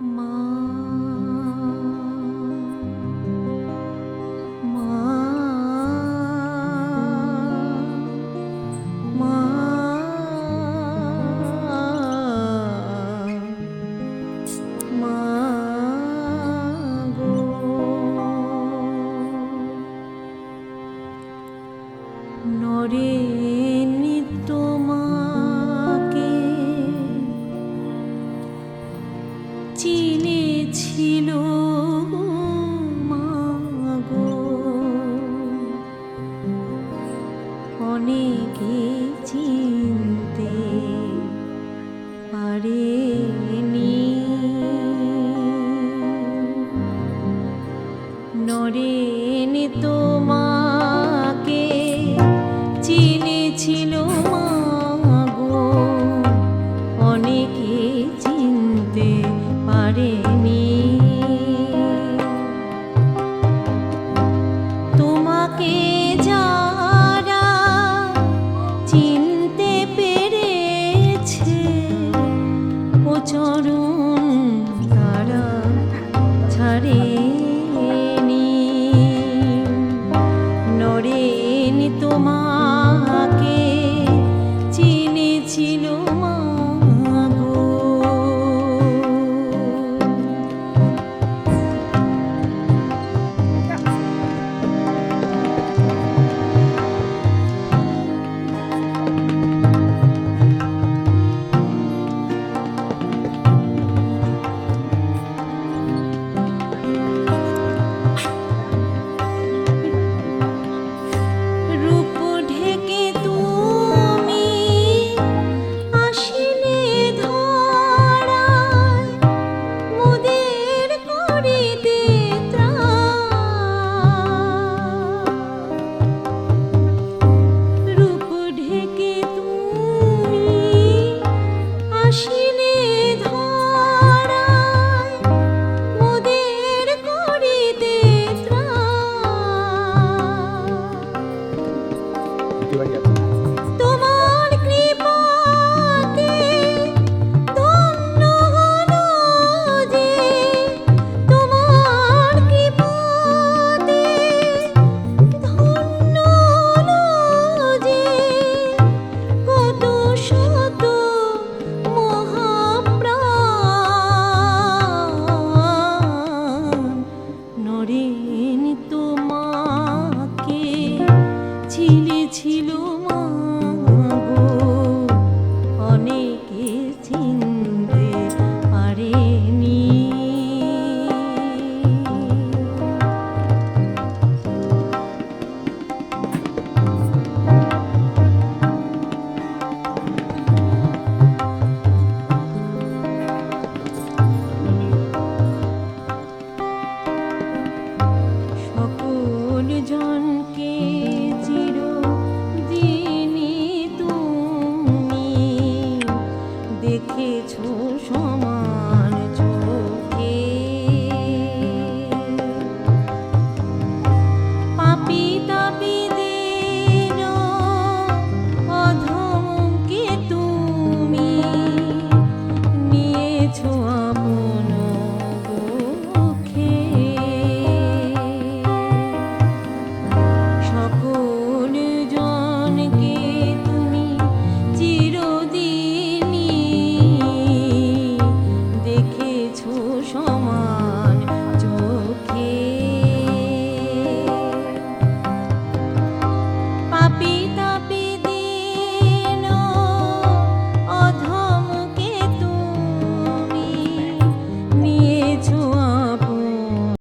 মা নরেন তোমাকে চিনেছিল মাগো। অনেকে চিনতে পারেনি। তোমাকে যারা চিনতে পেরেছে ও তোমাকে ছিলে ছিল